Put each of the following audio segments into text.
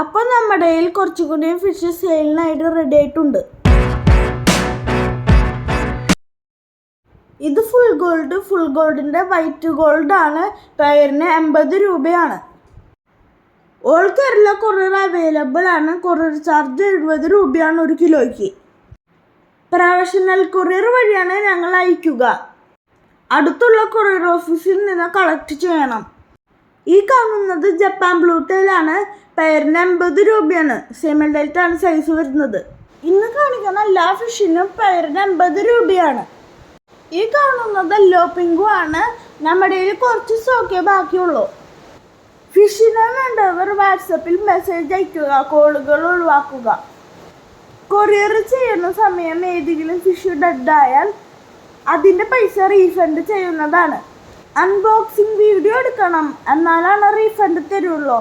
അപ്പോൾ നമ്മുടെ കയ്യിൽ കുറച്ചുകൂടി ഫിഷ് സെയിലിനായിട്ട് റെഡി ആയിട്ടുണ്ട്. ഇത് ഫുൾ ഗോൾഡ് ഫുൾ ഗോൾഡിന്റെ വൈറ്റ് ഗോൾഡ് ആണ്. പേരിന് എൺപത് രൂപയാണ്. ഓൾ കേരള കൊറിയർ അവൈലബിൾ ആണ്. കൊറിയർ ചാർജ് എഴുപത് രൂപയാണ് ഒരു കിലോയ്ക്ക്. പ്രൊഫഷണൽ കൊറിയർ വഴിയാണ് ഞങ്ങൾ അയക്കുക. അടുത്തുള്ള കൊറിയർ ഓഫീസിൽ നിന്ന് കളക്ട് ചെയ്യണം. ഈ കാണുന്നത് ജപ്പാൻ ബ്ലൂ ബ്ലൂട്ടയിലാണ് പേരിന് എൺപത് രൂപയാണ് സെമൽ ഡെൽറ്റാണ് സൈസ് വരുന്നത്. ഇന്ന് കാണിക്കുന്ന എല്ലാ ഫിഷിനും പേരിന് എൺപത് രൂപയാണ്. ഈ കാണുന്നത് എല്ലോ പിങ്കു ആണ്. നമ്മുടെ കയ്യിൽ കുറച്ച് സ്റ്റോക്കേ ബാക്കിയുള്ളൂ. ഫിഷിനെ വേണ്ടവർ വാട്സപ്പിൽ മെസ്സേജ് അയക്കുക കോളുകൾ ഒഴിവാക്കുക. കൊറിയർ ചെയ്യുന്ന സമയം ഏതെങ്കിലും ഫിഷ് ഡെഡായാൽ അതിന്റെ പൈസ റീഫണ്ട് ചെയ്യുന്നതാണ്. അൺബോക്സിംഗ് വീഡിയോ എടുക്കണം. എന്നാലാണ് റീഫണ്ട് തരുള്ളൂ.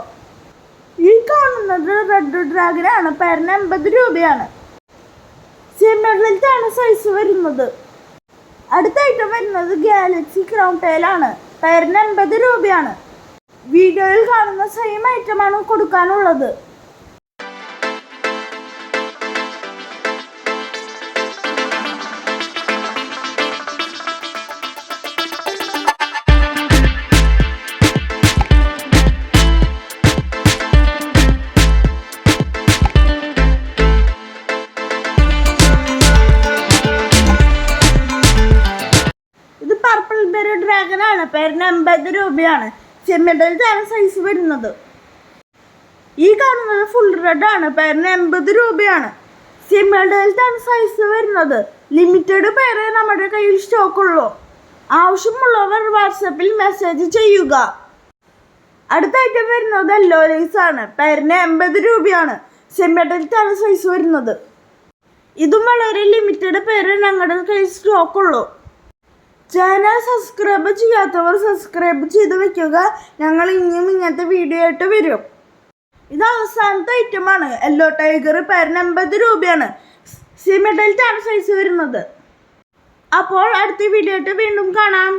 ഈ കാണുന്നത് റെഡ് ഡ്രാഗനാണ് പേരിന് എൺപത് രൂപയാണ്. സിമെറിലാണ് സൈസ് വരുന്നത്. അടുത്ത ഐറ്റം വരുന്നത് ഗാലക്സി ക്രൗൺ ടൈലാണ് പേരിന് എൺപത് രൂപയാണ്. വീഡിയോയിൽ കാണുന്ന സെയിം ഐറ്റമാണ് കൊടുക്കാനുള്ളത്. ആണ് പേരിന് അമ്പത് രൂപയാണ്. ചെമ്മീന്റെതാണ് സൈസ് വരുന്നത്. ഈ കാണുന്നത് ഫുൾ റെഡ് ആണ്. പേരിന് എൺപത് രൂപയാണ്. ചെമ്മീന്റെതാണ് സൈസ് വരുന്നത്. ലിമിറ്റഡ് പേരെ നമ്മുടെ കയ്യിൽ സ്റ്റോക്ക് ഉള്ളൂ. ആവശ്യമുള്ളവർ വാട്സപ്പിൽ മെസ്സേജ് ചെയ്യുക. അടുത്ത ഐറ്റം വരുന്നത് യെല്ലോ ലൈസ് ആണ്. പേരിന് എൺപത് രൂപയാണ്. ചെമ്മീന്റെതാണ് സൈസ് വരുന്നത്. ഇതും വളരെ ലിമിറ്റഡ് പേര് ഞങ്ങളുടെ കയ്യിൽ സ്റ്റോക്ക് ഉള്ളൂ. ചാനൽ സബ്സ്ക്രൈബ് ചെയ്യാത്തവർ സബ്സ്ക്രൈബ് ചെയ്ത് വെക്കുക. ഞങ്ങൾ ഇനിയും ഇങ്ങനത്തെ വീഡിയോ ആയിട്ട് വരും. ഇത് അവസാനത്തെ ഐറ്റമാണ് യെല്ലോ ടൈഗർ പേരിന് എൺപത് രൂപയാണ്. സിമെഡൽറ്റാണ് സൈസ് വരുന്നത്. അപ്പോൾ അടുത്ത വീഡിയോ ആയിട്ട് വീണ്ടും കാണാം.